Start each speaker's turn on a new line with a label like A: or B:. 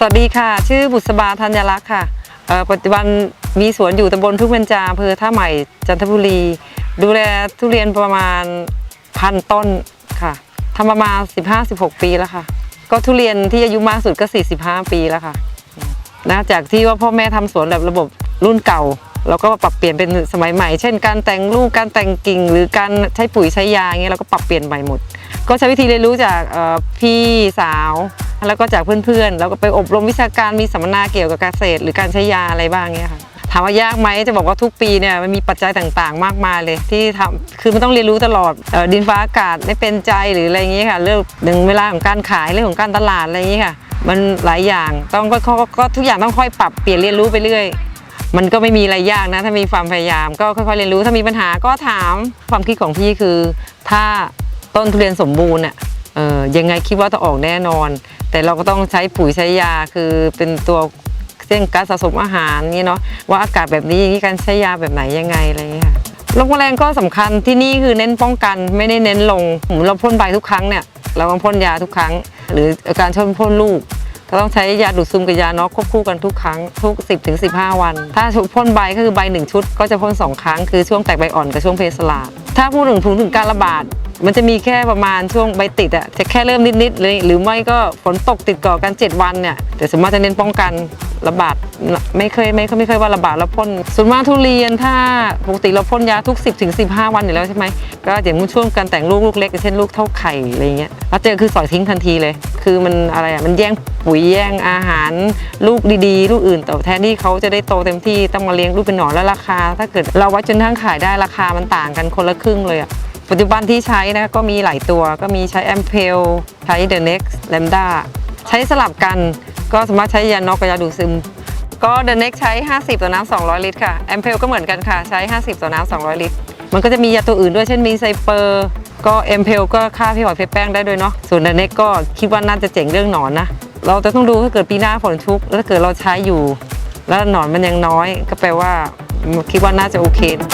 A: สวัสดีค่ะ ชื่อบุษบาธัญลักษ์ค่ะปัจจุบันมีสวนอยู่ตำบลทุ่งเบญจาอำเภอท่าใหม่จันทบุรี ดูแลทุเรียนประมาณพันต้นค่ะทำประมาณ 15-16 ปีแล้วค่ะ ก็ทุเรียนที่อายุมากสุดก็ 45 ปีแล้วค่ะนะจากที่ว่าพ่อแม่ทำสวนแบบระบบรุ่นเก่าเราก็ปรับเปลี่ยนเป็นสมัยใหม่ เช่น การแต่งลูกการแต่งกิ่ง หรือการใช้ปุ๋ยใช้ยาเงี้ยเราก็ปรับเปลี่ยนใหม่หมด ก็ใช้วิธีเรียนรู้จากพี่สาวแล้วก็จากเพื่อนๆแล้วก็ไปอบรมวิชาการมีสัมมนาเกี่ยวกับเกษตร หรือการใช้ยาอะไรบ้างเงี้ยค่ะถามว่ายากไหมจะบอกว่าทุกปีเนี่ยมันมีปัจจัยต่างๆ มากมายเลยที่ทำคือมันต้องเรียนรู้ตลอดดินฟ้าอากาศไม่เป็นใจหรืออะไรอย่างเงี้ยค่ะเรื่องหนึ่งเวลาของการขายเรื่องของการตลาดอะไรอย่างเงี้ยค่ะ มันหลายอย่างต้องก็ก็ทุกอย่างต้องค่อยปรับเปลี่ยนเรียนรู้ไปเรื่อย มันก็ไม่มีอะไรยากนะ ถ้ามีความพยายามก็ค่อยๆเรียนรู้ถ้ามีปัญหาก็ถามความคิดของพี่คือ ถ้า ต้นทุเรียนสมบูรณ์เนี่ยเออยังไงคิดว่าจะออกแน่นอน แต่เราก็ต้องใช้ปุ๋ยใช้ยาคือเป็นตัวเช่นการสะสมอาหารนี่เนาะว่าอากาศแบบนี้อย่างนี้การใช้ยาแบบไหนยังไงอะไรอย่างเงี้ยค่ะโรคแมลงก็สำคัญที่นี่คือเน้นป้องกันไม่ได้เน้นลงเหมือนเราพ่นใบทุกครั้งเนี่ยเราต้องพ่นยาทุกครั้ง หรือการช่นพ่นลูกก็ต้องใช้ยาดูดซึมกับยาน็อกควบคู่กันทุกครั้งทุก 10ถึง15 วัน ถ้าพ่นใบก็คือใบ 1 ชุด ก็จะพ่น2 ครั้ง คือช่วงแตกใบอ่อนกับช่วงเพสลาดถ้าพูดถึงถึงถึงการระบาด มันจะมีแค่ประมาณช่วงใบติดอะจะแค่เริ่มนิดๆเลยหรือไม่ก็ฝนตกติดต่อกัน 7 วันเนี่ยแต่สมมติจะเน้นป้องกันระบาดไม่เคยไม่ไม่เคยว่าระบาดแล้วพ่นส่วนมากทุเรียนถ้าปกติเราพ่นยาทุก 10ถึง15 วันอยู่แล้วใช่ไหมก็อย่างช่วงการแต่งลูกลูกเล็กอย่างเช่นลูกเท่าไข่อะไรเงี้ยแล้วเจอคือสอยทิ้งทันทีเลย คือมันอะไรอะมันแย่งปุ๋ยแย่งอาหารลูกดีๆ ลูกอื่นแต่แทนที่เขาจะได้โตเต็มที่ต้องมาเลี้ยงลูกเป็นหนอนแล้วราคา ถ้าเกิดเราวัดจนทั้งขายได้ราคามันต่างกันคนละครึ่งเลยอะ ปัจจุบันที่ใช้นะก็มีหลายตัวก็มีใช้แอมเพลใช้ The Next Lambda ใช้สลับกันก็สามารถใช้ยานอกกับยาดูดซึม ก็ The Next ใช้ 50 ต่อน้ำ200 ลิตรค่ะแอมเพลก็เหมือนกันค่ะ ใช้ 50 ต่อน้ำ200 ลิตร มันก็จะมียาตัวอื่นด้วยเช่นมีไซเปอร์ก็แอมเพลก็ฆ่าพี่หอยเพชรแป้งได้ด้วยเนาะส่วน The Next ก็คิดว่าน่าจะเจ๋งเรื่องหนอนนะเราจะต้องดูถ้าเกิดปีหน้าฝนชุก แล้วถ้าเกิดเราใช้อยู่ แล้วหนอนมันยังน้อย ก็แปลว่าคิดว่าน่าจะโอเคนะ